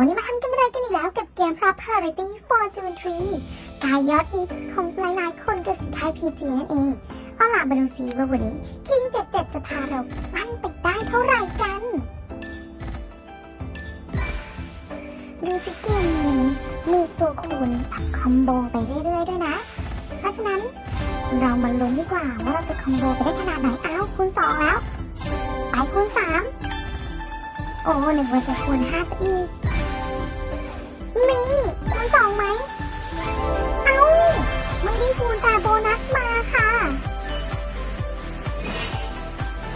วันนี้มาทำกันอะไรกันอีกแล้วกับเกม Property Fortune Tree กายยอดฮิตของหลายๆคนกับสีไทยพีจีนั่นเอง เอาล่ะมาดูซิว่าวันนี้คิงเจ็ดเจ็ดจะพาเราปั้นไปได้เท่าไหร่กัน ดูสิเกมนี้มีตัวคูณแบบคอมโบไปเรื่อยๆด้วยนะ เพราะฉะนั้นเรามาลุ้นดีกว่าว่าเราจะคอมโบไปได้ขนาดไหนอ้าวคูณสองแล้ว ไปคูณสามโอ้หนึ่งวันจะคูณห้าซะอีกมี สองไหม เอ้า ไม่ได้คูณแต่โบนัสมาค่ะ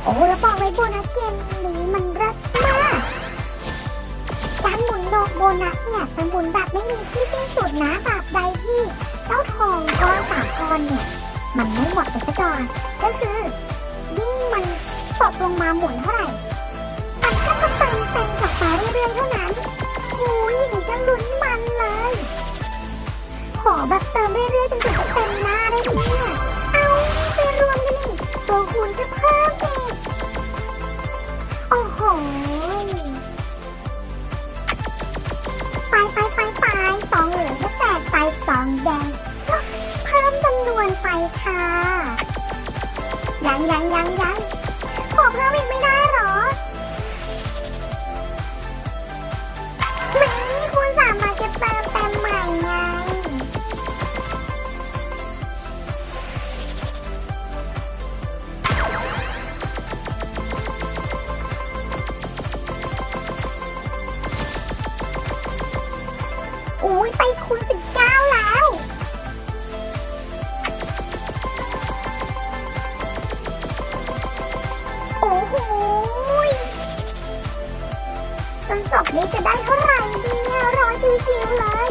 โอ้แล้วบอกเลยโบนัสเกมนี้มันเลิศมากการหมุนดอกโบนัสเนี่ยจะหมุนแบบไม่มีที่สิ้นสุดนะแบบใดที่เจ้าทองก้อนสามก้อนเนี่ย มันไม่หมดไปซะก่อนก็คือ ยิ่งมันตกลงมาหมุนเท่าไหร่ แบบเติมเรื่อยๆจนถึงจะเต็มหน้าได้ไหมเนี่ย เอาไปรวมกันนี่ตัวคูณจะเพิ่มอีก โอ้โห ไปไปไปไปสองเหลืองก็แตกไปสองแดงก็เพิ่มจำนวนไปค่ะ ยังยังยังยังขอเพิ่มอีกไม่ได้ ไปคูณสิบเก้าแล้ว โอ้โหยจนจบนี้จะได้เท่าไหร่เนี่ยรอชิวๆเลย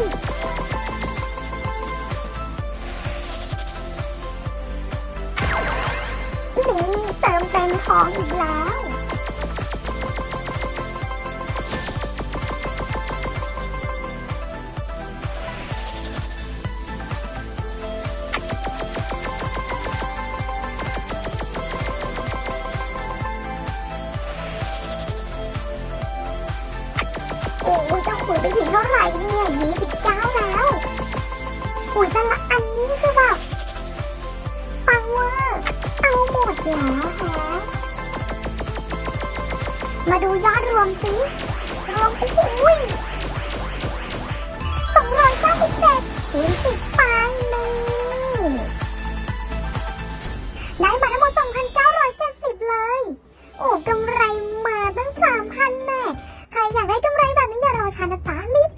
นี่เติมเต็มทองอีกแล้ว โอ้ยจะขุยไปถึงเท่าไหร่เนี่ยยี่สิบเก้าแล้วอุ้ยแต่ละอันนี้คือแบบปังว่าเอาหมดแล้วแฮะมาดูยอดรวมสิรวมอุ้ยสองร้อยเก้าสิบเจ็ดศูนยสิบปังหนึ่ได้มาทั้งหมดสองพันเก้าร้อยเจ็ดสิบเลย โอ้กำไรมาตั้งสามพันแน่ใครอยากได้กำไร Mau sana.